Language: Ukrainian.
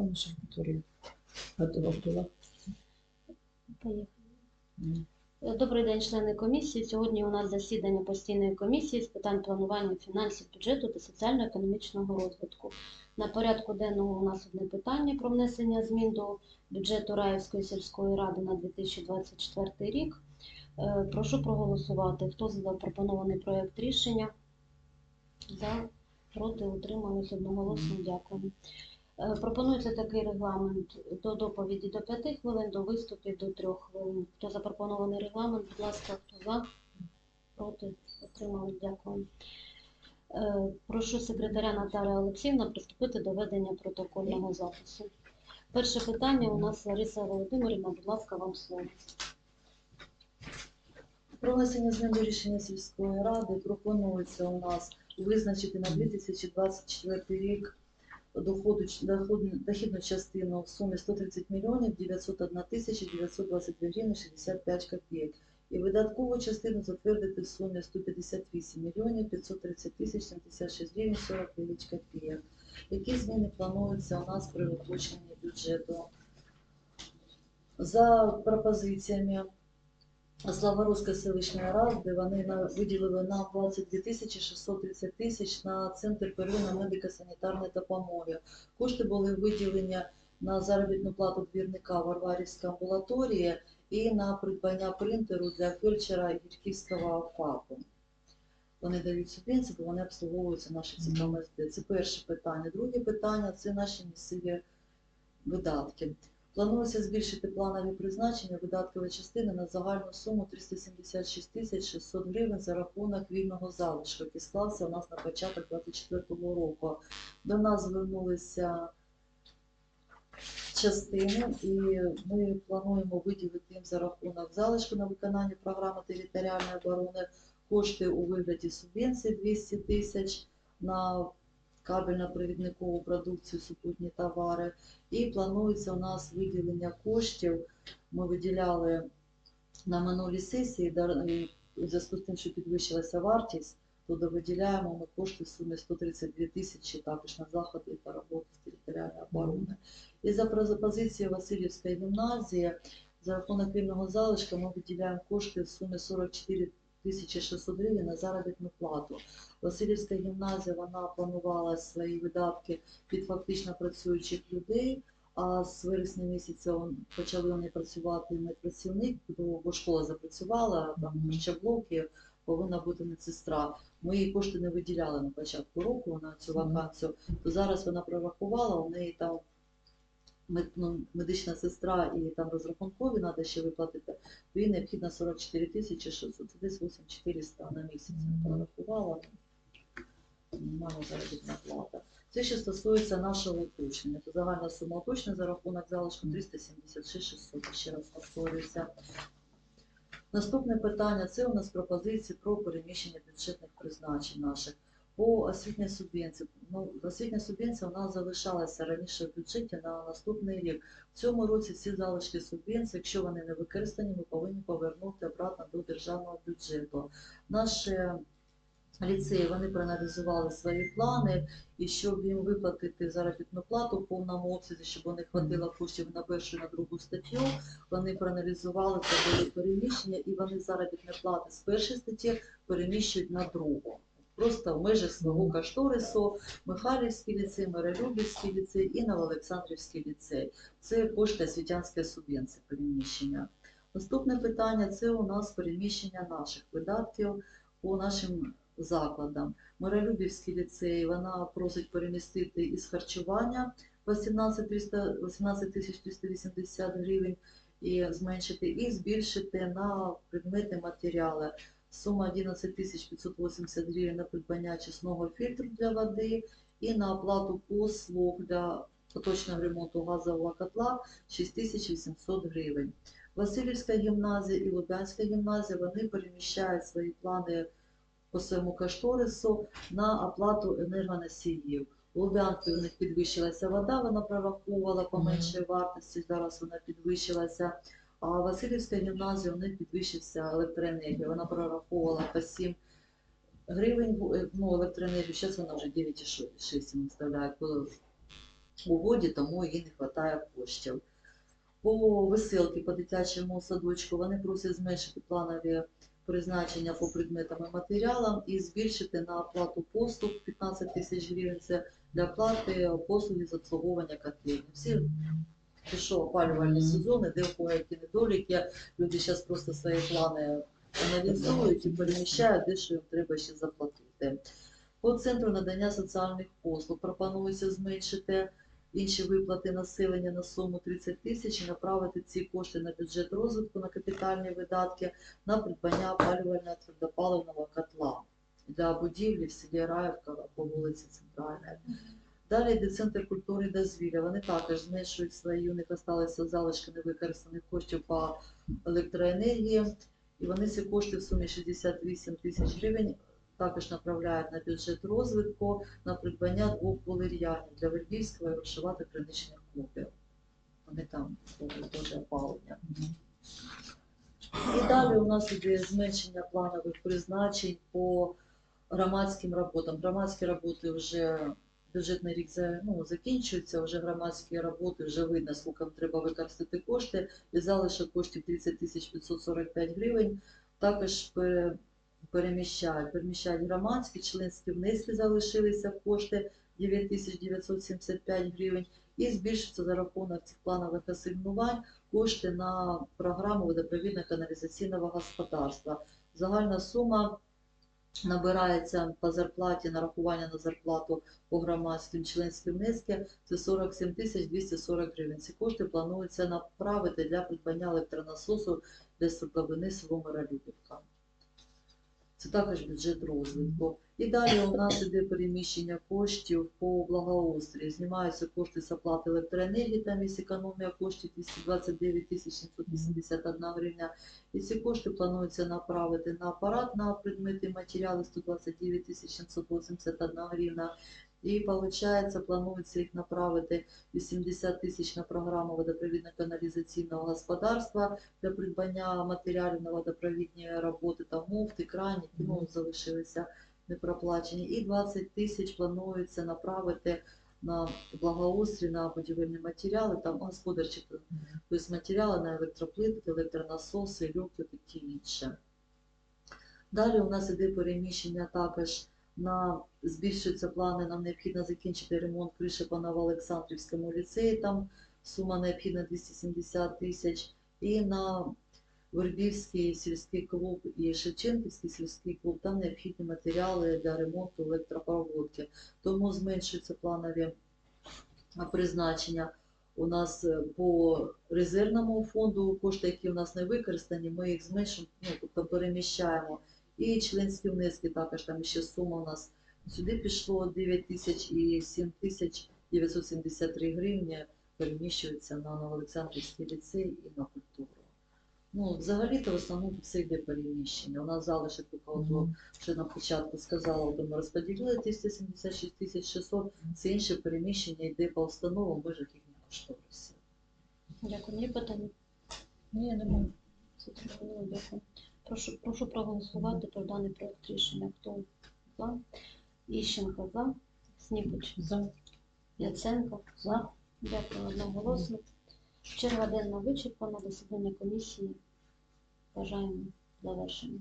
Там ще. Готова була. Поїхали. Добрий день, члени комісії. Сьогодні у нас засідання постійної комісії з питань планування фінансів, бюджету та соціально-економічного розвитку. На порядку денному у нас одне питання про внесення змін до бюджету Раївської сільської ради на 2024 рік. Е, Прошу проголосувати. Хто за запропонований проект рішення? За, проти, утримались одноголосно. Дякую. Е, Пропонується такий регламент до доповіді до 5 хвилин, до виступів до 3 хвилин. Хто запропонований регламент, будь ласка, хто за, проти, отримали, дякую. Е, Прошу секретаря Наталія Олексіївна приступити до ведення протокольного запису. Перше питання у нас Лариса Володимирівна, будь ласка, вам слово. Про внесення змін до рішення сільської ради пропонується у нас визначити на 2024 рік доходу, доходну, дохідну частину в сумі 130 мільйонів 901 тисяча 922 гривні 65 копійок. І видаткову частину затвердити в сумі 158 мільйонів 530 тисяч 76 гривень 49 копійок. Які зміни плануються у нас при уточненні бюджету? За пропозиціями Славорозької селищної ради вони виділили нам 22 тисячі 630 тисяч на центр первинної медико-санітарної допомоги. Кошти були виділені на заробітну плату двірника Варварівської амбулаторії і на придбання принтеру для фельдшера Гірківського ФАПу. Вони дають субвенції, бо вони обслуговуються наші ЦКМСД. Це перше питання. Друге питання це наші місцеві видатки. Планується збільшити планові призначення видаткової частини на загальну суму 376 тисяч 600 гривень за рахунок вільного залишку, який склався у нас на початок 2024 року. До нас звернулися частини, і ми плануємо виділити їм за рахунок залишку на виконання програми територіальної оборони кошти у вигляді субвенції 200 тисяч на кабельно-провідникову продукцію, супутні товари. І планується у нас виділення коштів. Ми виділяли на минулій сесії, да- у зв'язку з тим, що підвищилася вартість, то виділяємо ми кошти в сумі 132 тисячі також на заходи та роботи з територіальної оборони. І за пропозицією Васильівської гімназії за рахунок вільного залишка ми виділяємо кошти в сумі 44 тисячі 600 гривень на заробітну плату. Васильівська гімназія вона планувала свої видатки під фактично працюючих людей. А з вересня місяця почали вони працювати медпрацівник, бо школа запрацювала, там ще блоки, повинна бути медсестра. Ми їй кошти не виділяли на початку року на цю вакансію. То зараз вона прорахувала, у неї там ну, медична сестра і там розрахункові треба ще виплатити, то їй необхідно 44 тисячі 600, це десь 8400 на місяць прорахувала. Мінімальна заробітна плата. Це ще стосується нашого уточнення. То загальна сума уточнення за рахунок залишку 376 600. Ще раз повторююся. Наступне питання це у нас пропозиції про переміщення бюджетних призначень наших. По освітній субвенції. Ну, освітня субвенція у нас залишалася раніше в бюджеті на наступний рік. В цьому році всі залишки субвенції, якщо вони не використані, ми повинні повернути обратно до державного бюджету. Наші ліцеї вони проаналізували свої плани, і щоб їм виплатити заробітну плату в повному обсязі, щоб них хватило коштів на першу і на другу статтю, вони проаналізували це були переміщення, і вони заробітні плати з першої статті переміщують на другу. Просто в межах свого кошторису Михайлівський ліцей, Миролюбівський ліцей і Новоолександрівський ліцей. Це кошти освітянської субвенції переміщення. Наступне питання це у нас переміщення наших видатків по нашим закладам. Миролюбівський ліцей вона просить перемістити із харчування 18 тисяч 380 гривень і зменшити, і збільшити на предмети матеріали. Сума 11 тисяч 580 гривень на придбання чесного фільтру для води і на оплату послуг для поточного ремонту газового котла 6800 гривень. Васильівська гімназія і Лубянська гімназія вони переміщають свої плани по своєму кошторису на оплату енергоносіїв. У Лубянки у них підвищилася вода, вона прораховувала по меншій вартості, зараз вона підвищилася. А Васильівська гімназія у них підвищився електроенергія, вона прораховувала по 7 гривень е, ну, електроенергію, зараз вона вже 9,6 їм виставляє. Коли угоді, тому їй не вистачає коштів. По веселки по дитячому садочку вони просять зменшити планові призначення по предметам і матеріалам і збільшити на оплату послуг 15 тисяч гривень. Це для оплати послуги з обслуговування котлів. Всі пішов опалювальний сезон, де у кого які недоліки. Люди зараз просто свої плани аналізують і переміщають, де що їм треба ще заплатити. По центру надання соціальних послуг пропонується зменшити інші виплати населення на суму 30 тисяч і направити ці кошти на бюджет розвитку, на капітальні видатки, на придбання опалювального твердопаливного котла для будівлі в селі Раївка по вулиці Центральної. Далі йде центр культури і дозвілля. Вони також зменшують свої, у них залишилися залишки невикористаних коштів по електроенергії. І вони ці кошти в сумі 68 тисяч гривень також направляють на бюджет розвитку на придбання двох валеріанів для Вербівського і Варшавата клінічних клубів. Вони там теж опалення. І далі у нас іде зменшення планових призначень по громадським роботам. Громадські роботи вже бюджетний рік ну, закінчується, вже громадські роботи, вже видно, скільки треба використати кошти. І залишок коштів 30 тисяч 545 гривень. Також переміщають, переміщають громадські, членські внески залишилися кошти 9975 гривень. І збільшується за рахунок цих планових асигнувань кошти на програму водопровідно-каналізаційного господарства. Загальна сума набирається по зарплаті, нарахування на зарплату по громадському членській внески це 47 тисяч 240 гривень. Ці кошти планується направити для придбання електронасосу для свердловини село Миролюбівка. Це також бюджет розвитку. І далі у нас іде переміщення коштів по благоустрою. Знімаються кошти з оплати електроенергії, там є економія коштів 229 781 гривня. І ці кошти планується направити на апарат на предмети матеріали 129 781 гривна. І виходить, планується їх направити 80 тисяч на програму водопровідно-каналізаційного господарства для придбання матеріалів на водопровідні роботи та муфти, крані, ну, залишилися непроплачені. І 20 тисяч планується направити на благоустрій, на будівельні матеріали, там господарчі тобто матеріали на електроплитки, електронасоси, люки, такі інше. Далі у нас іде переміщення також на збільшуються плани, нам необхідно закінчити ремонт криші по Новоолександрівському ліцеї, там сума необхідна 270 тисяч, і на Вербівський сільський клуб і Шевченківський сільський клуб, там необхідні матеріали для ремонту електропроводки. Тому зменшуються планові призначення. У нас е, по резервному фонду кошти, які у нас не використані, ми їх зменшуємо, ну, тобто переміщаємо. І членські внески також там ще сума у нас сюди пішло 9 тисяч і 7 тисяч 973 гривні переміщуються на Новоолександрівський ліцей і на культуру. Ну, взагалі-то в основному все йде переміщення. У нас залишок от, що на початку сказала, ми розподілили 376 тисяч 600, це інше переміщення йде по установам межах їхніх кошторисів. Дякую. Є питання? Ні, немає. Це дякую. Прошу, прошу проголосувати про даний проект рішення. Хто за? Іщенко за. Сніпич. За. Яценко за. Дякую одноголосно. Черга денна вичерпана. Засідання комісії. Бажаємо завершення.